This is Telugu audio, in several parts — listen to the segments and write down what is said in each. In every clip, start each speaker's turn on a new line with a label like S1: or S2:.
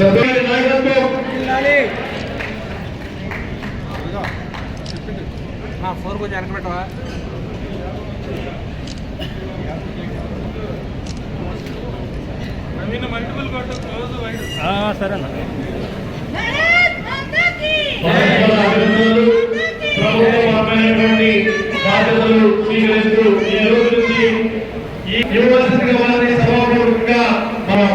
S1: నాయకత్వం.
S2: ఫోర్ కొంచెం వెనక పెట్టవా? సరేనా
S1: ప్రభుత్వ అభినందనలు, ప్రభుత్వపరమైనటువంటి బాధ్యతలు స్వీకరిస్తూ ఈ రోజు నుంచి ఈ యూనివర్సిటీ వారిని సభాపూర్వకంగా మనం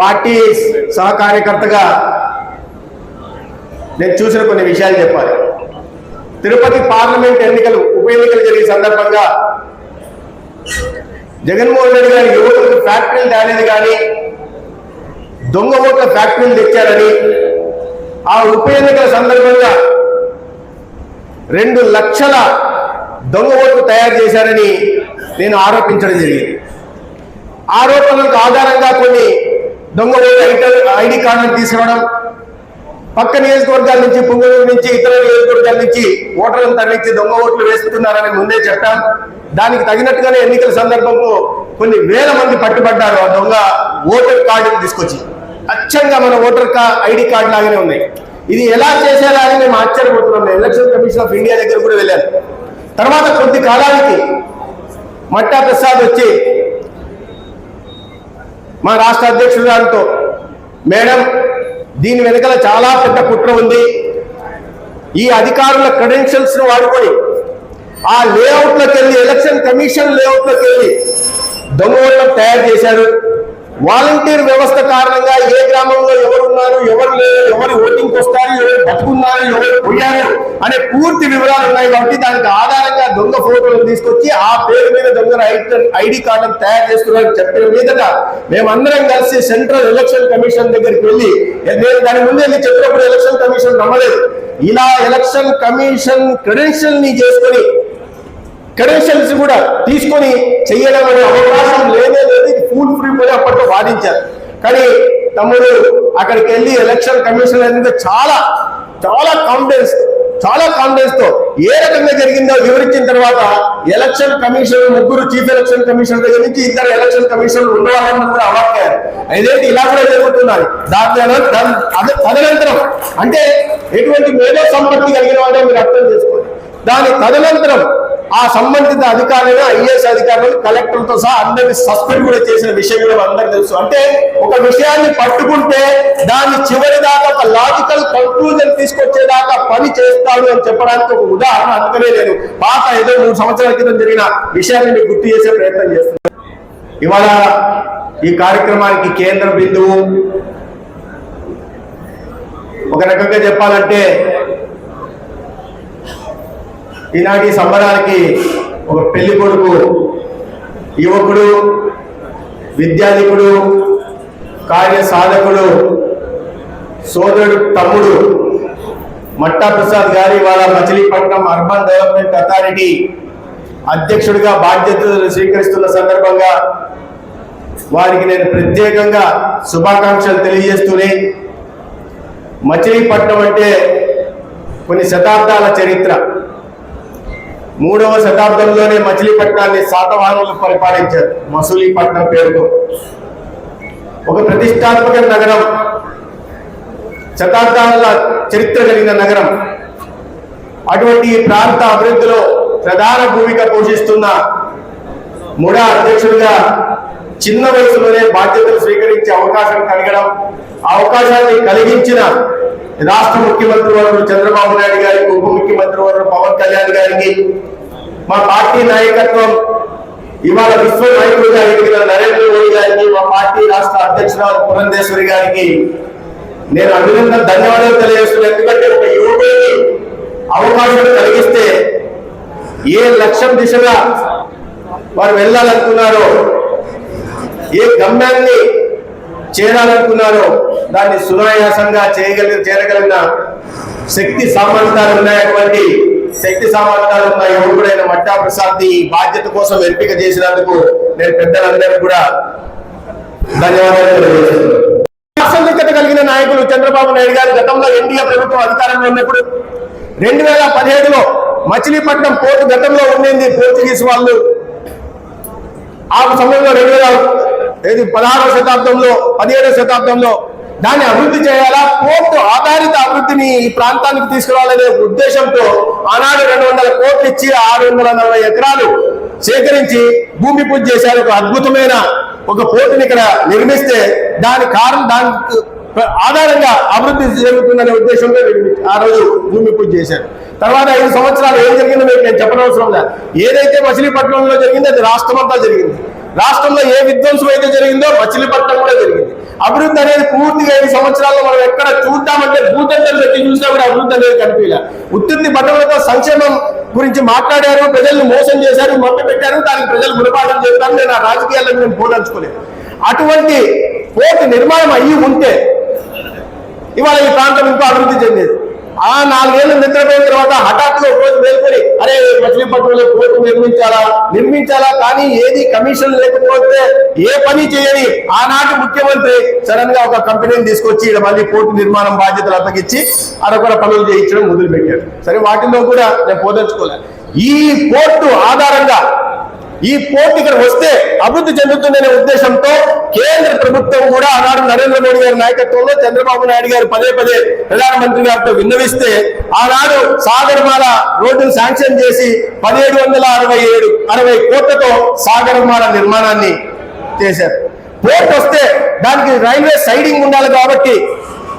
S3: పార్టీ సహకార్యకర్తగా నేను చూసిన కొన్ని విషయాలు చెప్పాలి. తిరుపతి పార్లమెంట్ ఎన్నికలు ఉప ఎన్నికలు జరిగే సందర్భంగా జగన్మోహన్ రెడ్డి గారి యువకులకు ఫ్యాక్టరీలు తేలేదు కానీ దొంగ ఓట్ల ఫ్యాక్టరీలు తెచ్చారని ఆ ఉప ఎన్నికల సందర్భంగా రెండు లక్షల దొంగ ఓట్లు తయారు చేశారని నేను ఆరోపించడం జరిగింది. ఆరోపణలకు ఆధారంగా కొన్ని దొంగ ఐడి కార్డులు తీసుకురావడం పక్క నియోజకవర్గాల నుంచి పుంగూరు నుంచి ఇతర నియోజకవర్గాల నుంచి ఓటర్లను తరలించి దొంగ ఓట్లు వేస్తున్నారని ముందే చెప్పాం. దానికి తగినట్టుగానే ఎన్నికల సందర్భంలో కొన్ని వేల మంది పట్టుబడ్డారు ఆ దొంగ ఓటర్ కార్డుని తీసుకొచ్చి. అచ్చంగా మన ఓటర్ ఐడి కార్డు లాగానే ఉన్నాయి. ఇది ఎలా చేశారా అని మేము ఆశ్చర్యపోతున్నాం. నేను ఎలక్షన్ కమిషన్ ఆఫ్ ఇండియా దగ్గర కూడా వెళ్ళాను తర్వాత కొద్ది కాలానికి మట్టా ప్రసాద్ వచ్చి మా రాష్ట్ర అధ్యక్షుడు గారితో మేడం దీని వెనకల చాలా పెద్ద కుట్ర ఉంది. ఈ అధికారుల క్రెడెన్షియల్స్ను వాడుకొని ఆ లేఅవుట్లోకి వెళ్ళి ఎలక్షన్ కమిషన్ లేఅవుట్లోకి వెళ్ళి దొంగ తయారు చేశారు. వాలంటీర్ వ్యవస్థ కారణంగా ఏ గ్రామంలో ఎవరున్నారు ఎవరు లేరు ఎవరు ఓటింగ్ వస్తారు ఎవరు బతుకున్నారు ఎవరు పోయారు అనే పూర్తి వివరాలు ఉన్నాయి కాబట్టి దానికి ఆధారంగా దొంగ ఫోటోలు తీసుకొచ్చి ఆ పేరు మీద దొంగ ఐడి కార్డును తయారు చేస్తున్నారని చెప్పిన మీదట మేమందరం కలిసి సెంట్రల్ ఎలక్షన్ కమిషన్ దగ్గరికి వెళ్ళి నేను దాని ముందు వెళ్ళి చెప్పినప్పుడు ఎలక్షన్ కమిషన్ నమ్మలేదు. ఇలా ఎలక్షన్ కమిషన్ క్రెడెన్షియల్ని చేసుకొని క్రెడెన్షియల్స్ కూడా తీసుకొని చెయ్యడం అనే అవకాశం లేదే కూలిపోయి అప్పట్లో వాదించారు. కానీ తమ్ముడు అక్కడికి వెళ్ళి ఎలక్షన్ కమిషన్ అనేది చాలా చాలా కాన్ఫిడెన్స్ చాలా కాన్ఫిడెన్స్తో ఏ రకంగా జరిగిందో వివరించిన తర్వాత ఎలక్షన్ కమిషన్ ముగ్గురు చీఫ్ ఎలక్షన్ కమిషన్ దగ్గర నుంచి ఇద్దరు ఎలక్షన్ కమిషన్ ఉండవాలని కూడా అవాక్కారు అదేంటి ఇలా కూడా జరుగుతున్నది? దాని అదే తదనంతరం అంటే ఎటువంటి మేధో సంపత్తి కలిగిన వాడే మీరు అర్థం చేసుకోండి. దాని తదనంతరం ఆ సంబంధిత అధికారులను ఐఏఎస్ అధికారులు కలెక్టర్లతో సహా అందరిని సస్పెండ్ కూడా చేసిన విషయం కూడా అందరికి తెలుసు. అంటే ఒక విషయాన్ని పట్టుకుంటే దాన్ని చివరి దాకా ఒక లాజికల్ కన్క్లూజన్ తీసుకొచ్చేదాకా పని చేస్తాడు అని చెప్పడానికి ఒక ఉదాహరణ అందుకనే లేదు. పాత ఏదో మూడు సంవత్సరాల క్రితం జరిగిన విషయాన్ని మీకు గుర్తు చేసే ప్రయత్నం చేస్తున్నాను ఇవాళ ఈ కార్యక్రమానికి కేంద్ర బిందువు. ఒక రకంగా చెప్పాలంటే ఈనాటి సంబరానికి ఒక పెళ్ళి కొడుకు యువకుడు విద్యాధికుడు కార్య సాధకుడు సోదరుడు తమ్ముడు మట్టా ప్రసాద్ గారి వాళ్ళ మచిలీపట్నం అర్బన్ డెవలప్మెంట్ అథారిటీ అధ్యక్షుడిగా బాధ్యతలు స్వీకరిస్తున్న సందర్భంగా వారికి నేను ప్రత్యేకంగా శుభాకాంక్షలు తెలియజేస్తూనే మచిలీపట్నం అంటే కొన్ని శతాబ్దాల చరిత్ర. మూడవ శతాబ్దంలోనే మచిలీపట్నాన్ని శాతవాహనులు పరిపాలించారు. మసూలీపట్నం పేరుతో. ఒక ప్రతిష్టాత్మక నగరం. శతాబ్దాల చరిత్ర కలిగిన నగరం. అటువంటి ప్రాంత అభివృద్ధిలో ప్రధాన భూమిక పోషిస్తున్న ముడా అధ్యక్షుడిగా చిన్న వయసులోనే బాధ్యతలు స్వీకరించే అవకాశం కలగడం అవకాశాన్ని కలిగించిన రాష్ట్ర ముఖ్యమంత్రి వారు చంద్రబాబు నాయుడు గారికి ఉప ముఖ్యమంత్రి వారు పవన్ కళ్యాణ్ గారికి మా పార్టీ నాయకత్వం ఇవాళ విశ్వ నాయకుడిగా ఎదిగిన నరేంద్ర మోడీ గారికి మా పార్టీ రాష్ట్ర అధ్యక్షురాలు పురంధేశ్వరి గారికి నేను అభినందన ధన్యవాదాలు తెలియజేస్తున్నాను. ఎందుకంటే ఒక యువకుడికి అవకాశం కలిగిస్తే ఏ లక్ష్యం దిశగా వారు వెళ్ళాలనుకున్నారో ఏ గమ్యాన్ని చేరాలనుకున్నారో దాన్ని సునాయాసంగా చేయగలి చేరగలిగిన శక్తి సామర్థ్యాలు ఉన్నాయటువంటి శక్తి సామర్థ్యాలు ఉన్న యువకుడైన మట్టా ప్రసాద్ ఈ బాధ్యత కోసం ఎంపిక చేసినందుకు నేను పెద్దలందరికీ కూడా ధన్యవాదాలు తెలియజేస్తున్నాను. కలిగిన నాయకులు చంద్రబాబు నాయుడు గారు గతంలో ఎన్డీఏ ప్రభుత్వం అధికారంలో ఉన్నప్పుడు రెండు వేల పదిహేడులో మచిలీపట్నం పోర్టు గతంలో ఉండింది పోర్చుగీస్ వాళ్ళు. ఆ సమయంలో రెండు వేల ఏది పదహారవ శతాబ్దంలో పదిహేడవ శతాబ్దంలో దాన్ని అభివృద్ధి చేయాలా? పోర్టు ఆధారిత అభివృద్ధిని ఈ ప్రాంతానికి తీసుకురావాలనే ఉద్దేశంతో ఆనాడు రెండు వందల కోట్లు ఇచ్చి ఆరు వందల నలభై ఎకరాలు సేకరించి భూమి పూజ చేశారు. ఒక అద్భుతమైన ఒక పోర్టుని ఇక్కడ నిర్మిస్తే దాని కారణం దానికి ఆధారంగా అభివృద్ధి జరుగుతుందనే ఉద్దేశంతో ఆ రోజు భూమి పూజ చేశారు. తర్వాత ఐదు సంవత్సరాలు ఏం జరిగిందో మీకు నేను చెప్పనవసరం లేదు. ఏదైతే మచిలీపట్నంలో జరిగిందో అది రాష్ట్రమంతా జరిగింది. రాష్ట్రంలో ఏ విధ్వంసం అయితే జరిగిందో మచిలీపట్నం కూడా జరిగింది. అభివృద్ధి అనేది పూర్తిగా ఐదు సంవత్సరాల్లో మనం ఎక్కడ చూద్దామంటే భూతంతం పెట్టి చూసినా కూడా అభివృద్ధి అనేది కనిపించలే. ఉత్పత్తి బట్టలతో సంక్షేమం గురించి మాట్లాడారు ప్రజల్ని మోసం చేశారు మొత్తం పెట్టారు దానికి ప్రజలు గుణపాఠం చేస్తారు నేను ఆ రాజకీయాల్లో నేను పోదలుచుకోలేదు అటువంటి పోర్టు నిర్మాణం అయ్యి ఉంటే ఇవాళ ఈ ప్రాంతం ఇంకో అభివృద్ధి ఆ నాలుగేళ్ళు నిద్రపోయిన తర్వాత హఠాత్తుగా ఒక రోజు మేల్కొని అరే మచిలీపట్నంలో కోర్టు నిర్మించాలా? నిర్మించాలా? కానీ ఏది కమిషన్ లేకపోతే ఏ పని చేయని ఆనాటి ముఖ్యమంత్రి సడన్గా ఒక కంపెనీని తీసుకొచ్చి ఇక్కడ మళ్ళీ కోర్టు నిర్మాణం బాధ్యతలు అప్పగించి అరొకర పనులు చేయించడం మొదలుపెట్టాడు సరే వాటిలో కూడా నేను పోదలుచుకోలేదు ఈ కోర్టు ఆధారంగా ఈ పోర్టు ఇక్కడ వస్తే అభివృద్ధి చెందుతుందనే ఉద్దేశంతో కేంద్ర ప్రభుత్వం కూడా ఆనాడు నరేంద్ర మోడీ గారి నాయకత్వంలో చంద్రబాబు నాయుడు గారు పదే పదే ప్రధానమంత్రి గారితో విన్నవిస్తే ఆనాడు సాగరమాల రోడ్డును శాంక్షన్ చేసి పదిహేడు వందల అరవై ఏడు అరవై కోట్లతో సాగరమాల నిర్మాణాన్ని చేశారు. పోర్ట్ వస్తే దానికి రైల్వే సైడింగ్ ఉండాలి కాబట్టి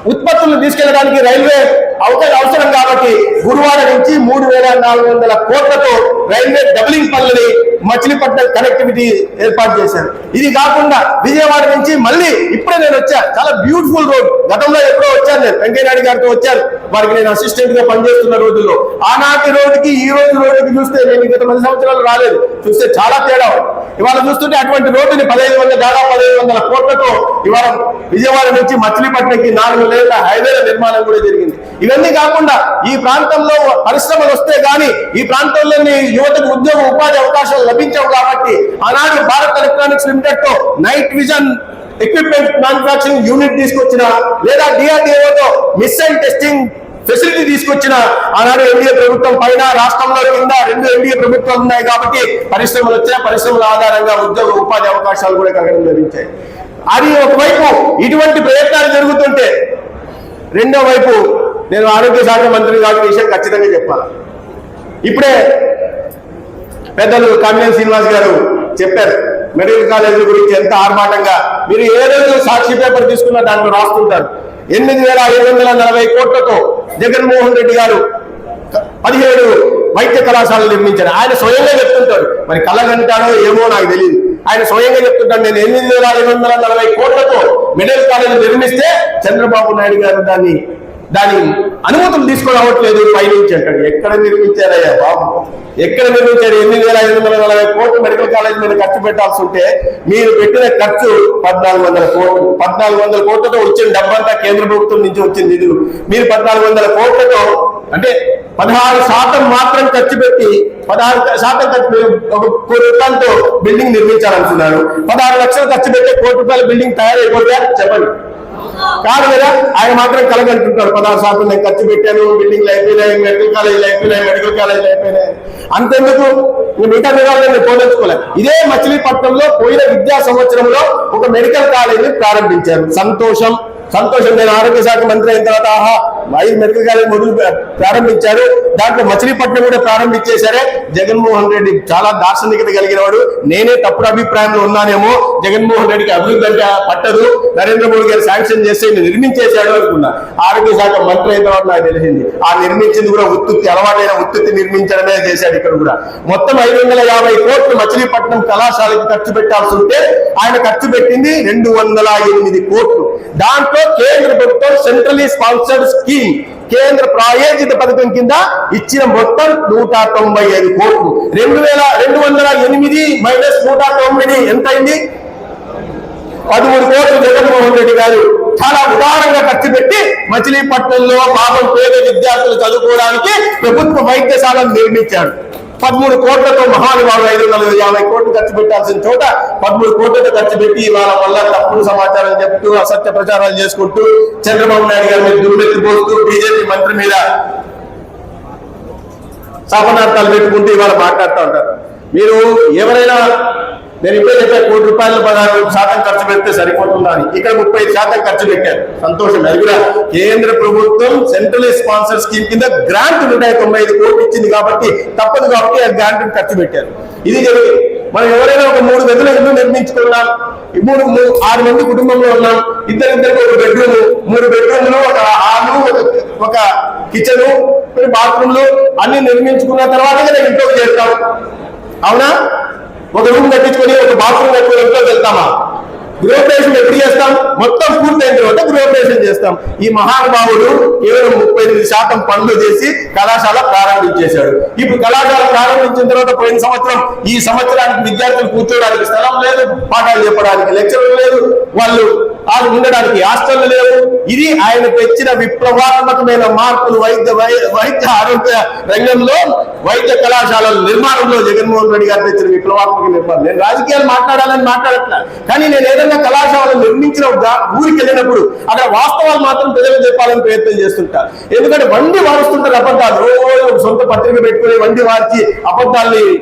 S3: ఉత్పత్తులు తీసుకెళ్ళడానికి రైల్వే అవకాశం అవసరం కాబట్టి గురువారం నుంచి మూడు వేల నాలుగు వందల కోట్లతో రైల్వే డబులింగ్ పనులని మచిలీపట్నం కనెక్టివిటీ ఏర్పాటు చేశారు. ఇది కాకుండా విజయవాడ నుంచి మళ్ళీ ఇప్పుడే నేను వచ్చా. చాలా బ్యూటిఫుల్ రోడ్. గతంలో ఎప్పుడో వచ్చాను నేను. వెంకయ్యనాయుడు గారితో వచ్చాను. వారికి నేను అసిస్టెంట్గా పనిచేస్తున్న రోజుల్లో. ఆనాటి రోడ్డుకి ఈ రోజు రోడ్డుకి చూస్తే నేను గత పది సంవత్సరాలు రాలేదు. చూస్తే చాలా తేడా ఇవాళ చూస్తుంటే అటువంటి రోడ్డుని పదహైదు వందల దాదాపు పదహైదు వందల కోట్లతో ఇవాళ విజయవాడ నుంచి మచిలీపట్నంకి నాలుగు లేళ్ళ హైవేల నిర్మాణం కూడా జరిగింది. ఇవన్నీ కాకుండా ఈ ప్రాంతంలో పరిశ్రమలు వస్తే గాని ఈ ప్రాంతంలోని యువతకు ఉద్యోగ ఉపాధి అవకాశాలు లభించవు కాబట్టి ఆనాడు భారత్ ఎలక్ట్రానిక్స్ లిమిటెడ్తో night vision equipment manufacturing unit తీసుకొచ్చిన లేదా డిఆర్డిఓతో మిస్సైల్ టెస్టింగ్ ఫెసిలిటీ తీసుకొచ్చిన ఆనాడు ఎన్డీఏ ప్రభుత్వం పైన రాష్ట్రంలో కింద రెండు ఎన్డీఏ ప్రభుత్వాలు ఉన్నాయి కాబట్టి పరిశ్రమలు వచ్చాయి పరిశ్రమల ఆధారంగా ఉద్యోగ ఉపాధి అవకాశాలు కూడా కలగడం లభించాయి. అది ఒకవైపు ఇటువంటి ప్రయత్నాలు జరుగుతుంటే రెండో వైపు నేను ఆరోగ్య శాఖ మంత్రి కాబట్టి విషయం ఖచ్చితంగా చెప్పాలి. ఇప్పుడే పెద్దలు కామినేని శ్రీనివాస్ గారు చెప్పారు మెడికల్ కాలేజీల గురించి ఎంత ఆర్భాటంగా. మీరు ఏ రోజు సాక్షి పేపర్ తీసుకున్నా దాంట్లో రాస్తుంటారు. ఎనిమిది వేల ఐదు వందల నలభై కోట్లతో జగన్మోహన్ రెడ్డి గారు పదిహేడు వైద్య కళాశాలలు నిర్మించారు. ఆయన స్వయంగా చెప్తుంటాడు మరి కలగంటాడో ఏమో నాకు తెలియదు ఆయన స్వయంగా చెప్తుంటాడు నేను ఎనిమిది వేల ఐదు వందల నలభై కోట్లతో మెడికల్ కాలేజీ నిర్మిస్తే చంద్రబాబు నాయుడు గారు దాన్ని దాని అనుమతులు తీసుకురావట్లేదు పైనుంచి అంటాడు. ఎక్కడ నిర్మించారయ్యా బాబు? ఎక్కడ నిర్మించారు? ఎనిమిది వేల ఐదు వందల నలభై కోట్లు మెడికల్ కాలేజ్ మీద ఖర్చు పెట్టాల్సి ఉంటే మీరు పెట్టిన ఖర్చు పద్నాలుగు వందల కోట్లు. పద్నాలుగు వందల కోట్లతో వచ్చిన డబ్బంతా కేంద్ర ప్రభుత్వం నుంచి వచ్చిన నిధులు మీరు పద్నాలుగు వందల కోట్లతో అంటే పదహారు శాతం మాత్రం ఖర్చు పెట్టి పదహారు శాతం ఖర్చు పెట్టి ఒక కోటి రూపాయలతో బిల్డింగ్ నిర్మించాలనుకున్నారు పదహారు లక్షలు ఖర్చు పెట్టి కోటి రూపాయల బిల్డింగ్ తయారైపోతే చెప్పండి. కాదు కదా ఆయన మాత్రం కలగంటుంటాడు పదహారు శాతం నేను ఖర్చు పెట్టాను బిల్డింగ్లు అయిపోయినాయి మెడికల్ కాలేజీలు అయిపోయినాయి మెడికల్ కాలేజీలు అయిపోయినాయి. అంతెందుకు? ఇంక మిగతా వివరాలు నేను పోదలుచుకోలేదు ఇదే మచిలీపట్నంలో పోయిన విద్యా సంవత్సరంలో ఒక మెడికల్ కాలేజీని ప్రారంభించారు. సంతోషం. సంతోషం నేను ఆరోగ్య శాఖ మంత్రి అయిన తర్వాత ఆహా ఐదు మెడికల్ కాలేజ్ మొదలు ప్రారంభించారు. దాంట్లో మచిలీపట్నం కూడా ప్రారంభించేశారే. జగన్మోహన్ రెడ్డి చాలా దార్శనికత కలిగిన వాడు నేనే తప్పుడు అభిప్రాయంలో ఉన్నానేమో జగన్మోహన్ రెడ్డికి అభివృద్ధి అంటే పట్టదు. నరేంద్ర మోడీ గారు శాంక్షన్ చేస్తే నిర్మించేశాడు అనుకున్నా. ఆరోగ్య శాఖ మంత్రి అయిన తర్వాత నాకు తెలిసింది. ఆ నిర్మించింది కూడా ఉత్తుత్తి అలవాటైన ఉత్తుత్తి నిర్మించడమే చేశాడు ఇక్కడ కూడా. మొత్తం ఐదు వందల యాభై కోట్లు మచిలీపట్నం కళాశాలకి ఖర్చు పెట్టాల్సి ఉంటే ఆయన ఖర్చు పెట్టింది రెండు వందల ఎనిమిది కోట్లు. దాంట్లో కేంద్ర ప్రభుత్వం సెంట్రలీ స్పాన్సర్డ్ స్కీమ్ కేంద్ర ప్రాయోజిత పథకం కింద ఇచ్చిన మొత్తం నూట తొంభై ఐదు కోట్లు. రెండు వేల రెండు వందల ఎనిమిది మైనస్ నూట తొమ్మిది ఎంత అయింది పదమూడు కోట్లు జగన్మోహన్ రెడ్డి గారు చాలా ఉదారంగా ఖర్చు పెట్టి మచిలీపట్నంలో పాపం పేద విద్యార్థులు చదువుకోవడానికి ప్రభుత్వ వైద్యశాలను నిర్మించాడు పదమూడు కోట్లతో మహానుభావుడు ఐదు వందల యాభై కోట్లు ఖర్చు పెట్టాల్సిన చోట పదమూడు కోట్లతో ఖర్చు పెట్టి ఇవాళ వల్ల తప్పుడు సమాచారం చెప్తూ అసత్య ప్రచారాలు చేసుకుంటూ చంద్రబాబు నాయుడు గారి మీద దుమ్మెత్తిపోస్తూ బీజేపీ మంత్రి మీద శాపనార్థాలు పెట్టుకుంటూ ఇవాళ మాట్లాడుతూ ఉంటారు. మీరు ఎవరైనా నేను ఇప్పుడే చెప్పే కోటి రూపాయలు పదహారు శాతం ఖర్చు పెడితే సరిపోతుందా అని. ఇక్కడ ముప్పై శాతం ఖర్చు పెట్టారు. సంతోషం. అది కూడా కేంద్ర ప్రభుత్వం సెంట్రల్ స్పాన్సర్ స్కీమ్ కింద గ్రాంట్ నూట తొంభై ఐదు కోట్లు ఇచ్చింది కాబట్టి తప్పదు కాబట్టి ఆ గ్రాంట్ ఖర్చు పెట్టారు. ఇది జరిగింది. మనం ఎవరైనా ఒక మూడు గదుల ఇల్లు నిర్మించుకున్నాం. మూడు ఆరు మంది కుటుంబంలో ఉన్నాం. ఇద్దరిద్దరికి ఒక బెడ్రూమ్ మూడు బెడ్రూమ్లు ఒక హాలు ఒక ఒక కిచెన్ బాత్రూమ్లు అన్ని నిర్మించుకున్న తర్వాత కదా ఇంట్లోకి చేస్తాం. అవునా? ఒక రూమ్ కట్టించుకొని ఒక బాత్రూమ్ కట్టుకొని ఇంట్లోకి వెళ్తామా? గృహప్రవేశం ఎప్పుడు చేస్తాం? మొత్తం పూర్తయిన తర్వాత గృహప్రవేశం చేస్తాం. ఈ మహానుభావుడు కేవలం ముప్పై ఎనిమిది శాతం పనులు చేసి కళాశాల ప్రారంభించేశాడు. ఇప్పుడు కళాశాల ప్రారంభించిన తర్వాత పోయిన సంవత్సరం ఈ సంవత్సరానికి విద్యార్థులు కూర్చోడానికి స్థలం లేదు పాఠాలు చెప్పడానికి లెక్చర్లు లేదు. వాళ్ళు వాళ్ళు ఉండడానికి హాస్టల్ లేవు. ఇది ఆయన తెచ్చిన విప్లవాత్మకమైన మార్పులు వైద్య వై- వైద్య ఆరోగ్య రంగంలో వైద్య కళాశాలల నిర్మాణంలో జగన్మోహన్ రెడ్డి గారు తెచ్చిన విప్లవాత్మక నిర్మాణం. నేను రాజకీయాలు మాట్లాడాలని మాట్లాడట్లా. కానీ నేను ఏదైనా కళాశాలను నిర్మించిన ఊరికి వెళ్ళినప్పుడు అక్కడ వాస్తవాలు మాత్రం ప్రజలకు చెప్పాలని ప్రయత్నం చేస్తుంటా. ఎందుకంటే వండి వారుస్తుంటారు అబద్ధాలు. రోజు ఒక సొంత పత్రిక పెట్టుకుని వండి వార్చి అబద్ధాల్ని